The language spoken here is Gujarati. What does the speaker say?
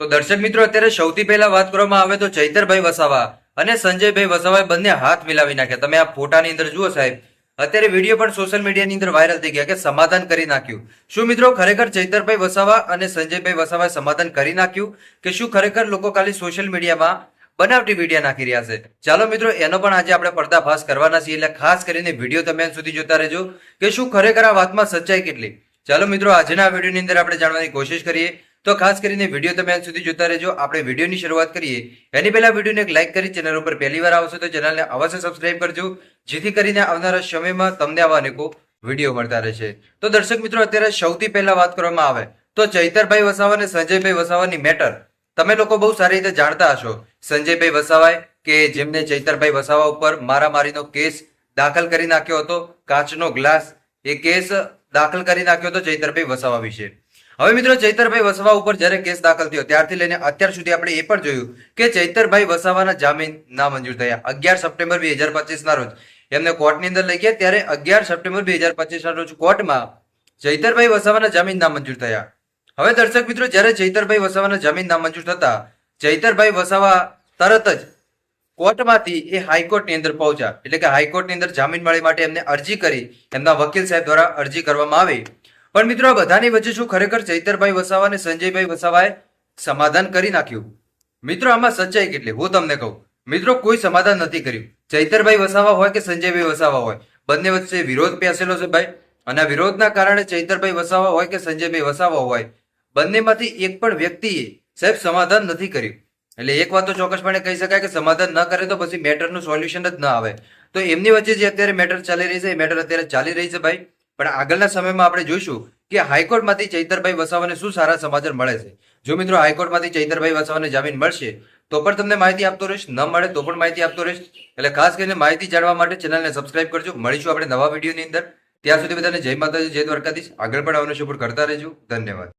તો દર્શક મિત્રો, અત્યારે સૌથી પહેલા વાત કરવામાં આવે તો ચૈતરભાઈ વસાવા અને સંજયભાઈ વસાવાએ બંને હાથ મિલાવી નાખ્યા. તમે આ ફોટાની અંદર જુઓ સાહેબ, અત્યારે વીડિયો પણ સોશિયલ મીડિયાની અંદર વાયરલ થઈ ગયા કે સમાધાન કરી નાખ્યું. શું મિત્રો, ખરેખર ચૈતરભાઈ વસાવા અને સંજયભાઈ વસાવાએ સમાધાન કરી નાખ્યું કે શું ખરેખર લોકો ખાલી સોશિયલ મીડિયામાં બનાવટી વીડિયો નાખી રહ્યા છે? ચાલો મિત્રો, એનો પણ આજે આપણે પડદાફાશ કરવાના છીએ, એટલે ખાસ કરીને વીડિયો તમે સુધી જોતા રહેજો કે શું ખરેખર આ વાતમાં સચ્ચાઈ કેટલી. ચાલો મિત્રો, આજના વિડીયોની અંદર આપણે જાણવાની કોશિશ કરીએ. તો ખાસ કરીને વીડિયો તમે અંત સુધી જોતા રહેજો. આપણે વિડીયોની શરૂઆત કરીએ. એની પહેલા વિડીયોને એક લાઇક કરી ચેનલ ઉપર પહેલી વાર આવશો તો ચેનલને અવશ્ય સબસ્ક્રાઇબ કરજો. જેથી કરીને આવનારા સમયમાં તમને આવા અનેકો વીડિયો મળતા રહેશે. તો દર્શક મિત્રો, અત્યારે સૌથી પહેલા વાત કરવામાં આવે તો ચૈતરભાઈ વસાવા અને સંજયભાઈ વસાવાની મેટર. તમે લોકો બહુ સારી રીતે જાણતા હશો. સંજયભાઈ વસાવાએ કે જેમને ચૈતરભાઈ વસાવા ઉપર મારામારીનો કેસ દાખલ કરી નાખ્યો હતો, કાચનો ગ્લાસ, એ કેસ દાખલ કરી નાખ્યો હતો ચૈતરભાઈ વસાવા વિશે. હવે મિત્રો ચૈતરભાઈ વસાવા ઉપર જ્યારે કેસ દાખલ થયો, ત્યારથી લઈને અત્યાર સુધી આપણે એ પણ જોયું કે ચૈતરભાઈ વસાવાના જામીન નામંજૂર થયા. અગિયાર સપ્ટેમ્બર બે હજાર પચીસના રોજ. એમને કોર્ટની અંદર લઈ ગયા, ત્યારે અગિયાર સપ્ટેમ્બર બે હજાર પચીસના રોજ કોર્ટમાં ચૈતરભાઈ વસાવાના જામીન નામંજૂર થયા. હવે દર્શક મિત્રો, જ્યારે ચૈતરભાઈ વસાવાના જામીન નામંજૂર થતા, ચૈતરભાઈ વસાવા તરત જ કોર્ટમાંથી એ હાઈકોર્ટની અંદર પહોંચ્યા. એટલે કે હાઈકોર્ટની અંદર જામીન મળી માટે એમને અરજી કરી. એમના વકીલ સાહેબ દ્વારા અરજી કરવામાં આવી. પણ મિત્રો, આ બધાની વચ્ચે શું ખરેખર ચૈતરભાઈ વસાવા અને સંજયભાઈ વસાવાએ સમાધાન કરી નાખ્યું? મિત્રો, આમાં સચ્ચાઈ કેટલી? હું તમને કહું. મિત્રો, કોઈ સમાધાન નથી કર્યું. ચૈતરભાઈ વસાવા હોય કે સંજયભાઈ વસાવા હોય? બંને વચ્ચે વિરોધ પ્યાસેલો છે ભાઈ. અને આ વિરોધના કારણે ચૈતરભાઈ વસાવા હોય કે સંજયભાઈ વસાવા હોય? બંનેમાંથી એક પણ વ્યક્તિએ સાહેબ સમાધાન નથી કર્યું. એટલે એક વાત તો ચોક્કસપણે કહી શકાય કે સમાધાન ન કરે તો પછી મેટરનું સોલ્યુશન જ ન આવે. તો એમની વચ્ચે જે અત્યારે મેટર ચાલી રહી છે, એ મેટર અત્યારે ચાલી રહી છે ભાઈ. પણ આગળના સમયમાં આપણે જોઈશું કે હાઈકોર્ટમાંથી ચૈતરભાઈ વસાવાને શું સારા સમાચાર મળે છે. જો મિત્રો હાઈકોર્ટમાંથી ચૈતરભાઈ વસાવાને જામીન મળશે, તો પણ તમને માહિતી આપતો રહીશ. ન મળે તો પણ માહિતી આપતો રહીશ. એટલે ખાસ કરીને માહિતી જાણવા માટે ચેનલને સબસ્ક્રાઇબ કરજો. મળીશું આપણે નવા વિડીયોની અંદર. ત્યાં સુધી બધાને જય માતાજી, જય દ્વારકાધીશ. આગળ પણ આવવાનું સપોર્ટ કરતા રહેજો. ધન્યવાદ.